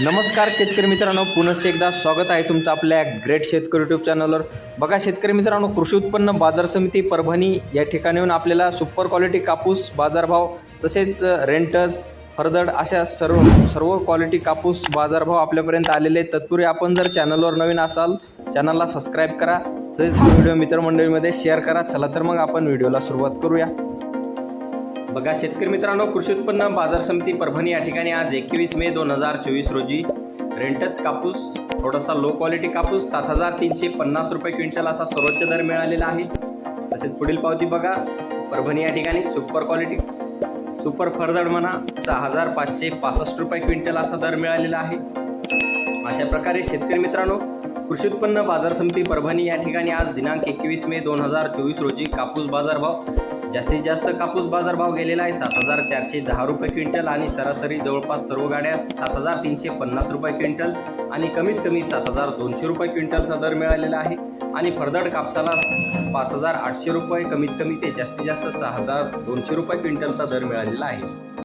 नमस्कार शेतकरी मित्रांनो पुनश्च एकदा स्वागत आहे तुमचं आपल्या ग्रेट शेतकरी यूट्यूब चॅनलवर बघा शेतकरी मित्रांनो कृषी उत्पन्न बाजार समिती परभणी या ठिकाणी येऊन आपल्याला सुपर क्वालिटी कापूस बाजारभाव तसेच रेंटस हरदड अशा सर्व सर्व क्वालिटी कापूस बाजारभाव आपल्यापर्यंत आलेले आहेत. तत्पूर्वी आपण जर चॅनलवर नवीन असाल चॅनलला सबस्क्राईब करा. तसेच हा व्हिडिओ मित्रमंडळीमध्ये शेअर करा. चला तर मग आपण व्हिडिओला सुरुवात करूया. बघा शेतकरी मित्रांनो कृषी उत्पन्न बाजार समिती परभणी या ठिकाणी आज एकवीस मे दोन हजार चोवीस रोजी रेंटच कापूस थोडासा लो क्वालिटी कापूस सात हजार तीनशे पन्नास रुपये क्विंटल असा सर्वोच्च दर मिळालेला आहे. तसेच पुढील पावती बघा परभणी या ठिकाणी सुपर क्वालिटी सुपर फरदड म्हणा सहा हजार पाचशे पासष्ट रुपये क्विंटल असा दर मिळालेला आहे. अशा प्रकारे शेतकरी मित्रांनो कृषी उत्पन्न बाजार समिती परभणी या ठिकाणी आज दिनांक एकवीस मे दोन हजार चोवीस रोजी कापूस बाजारभाव जास्तीत जास्त कापूस बाजारभाव गेलेला आहे सात हजार चारशे दहा रुपये क्विंटल आणि सरासरी जवळपास सर्व गाड्या सात हजार तीनशे पन्नास रुपये क्विंटल आणि कमीत कमी सात हजार दोनशे रुपये क्विंटलचा दर मिळालेला आहे. आणि फरदड कापसाला पाच हजार आठशे रुपये कमीत कमी ते जास्तीत जास्त सहा हजार दोनशे रुपये क्विंटलचा दर मिळालेला आहे.